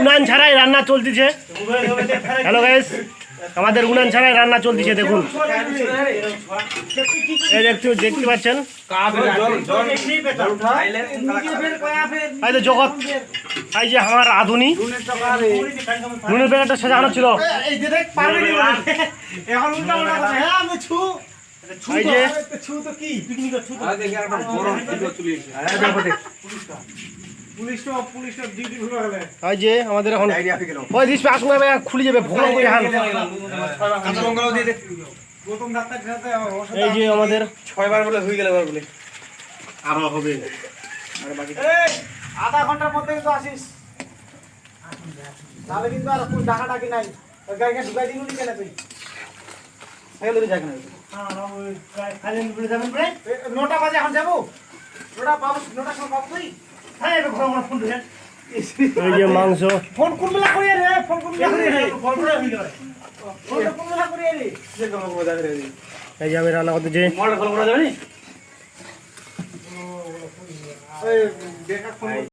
উনান ছাড়াই রান্না চলতেছে। হ্যালো গাইস আমাদের উনান ছাড়াই রান্না চলতেছে দেখুন। এই দেখতে দেখতে পাচ্ছেন? জগৎ। এই যে আমার আধুনি নুনের প্যাকেটটা সাজানো ছিল। এই যে এই যে আমাদের এখন ওই দিস খুলে যাবে ভোগ করে হান এই যে আমাদের ছয়বার বলে হয়ে গেল এবার বলে। আরও হবে। আধা ঘণ্টার মধ্যে কিন্তু আসিস। তাহলে কিন্তু আর কোন ডাকা ডাকি নাই। ওই গাড়িকে ঢুকাই দিবি নি কেন তুই? সাইকেল ধরে যাক না নটা বাজে এখন যাব। নটা পাবো নটার সময় পাবো তুই? এই যে মাংস। ফোন কোন বেলা করিয়ে রে ফোন কোন বেলা করিয়ে রে। ফোন কোন বেলা করিয়ে রে। এই যে আমি রান্না করতেছি। মোবাইল ফলো করা যাবে নি?